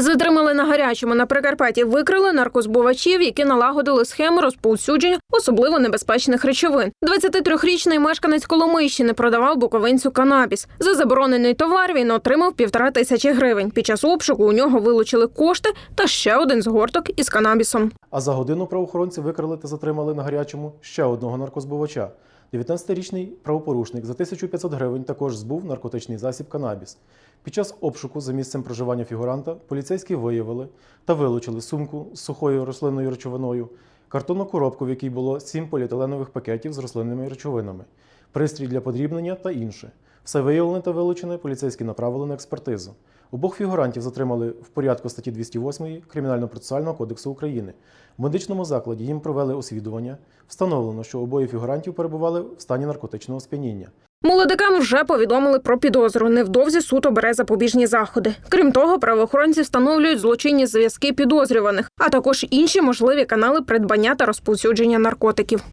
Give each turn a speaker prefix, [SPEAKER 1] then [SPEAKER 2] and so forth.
[SPEAKER 1] Затримали на гарячому на Прикарпатті. Викрили наркозбувачів, які налагодили схему розповсюдження особливо небезпечних речовин. 23-річний мешканець Коломийщини продавав буковинцю канабіс. За заборонений товар він отримав півтора тисячі гривень. Під час обшуку у нього вилучили кошти та ще один згорток із канабісом.
[SPEAKER 2] А за годину правоохоронці викрили та затримали на гарячому ще одного наркозбувача. 19-річний правопорушник за 1500 гривень також збув наркотичний засіб канабіс. Під час обшуку за місцем проживання фігуранта поліцейські виявили та вилучили сумку з сухою рослинною речовиною, картонну коробку, в якій було 7 поліетиленових пакетів з рослинними речовинами, пристрій для подрібнення та інше. Все виявлене та вилучене поліцейські направили на експертизу. Обох фігурантів затримали в порядку статті 208 Кримінально-процесуального кодексу України. В медичному закладі їм провели освідування. Встановлено, що обоє фігурантів перебували в стані наркотичного сп'яніння.
[SPEAKER 1] Молодикам вже повідомили про підозру. Невдовзі суд обере запобіжні заходи. Крім того, правоохоронці встановлюють злочинні зв'язки підозрюваних, а також інші можливі канали придбання та розповсюдження наркотиків.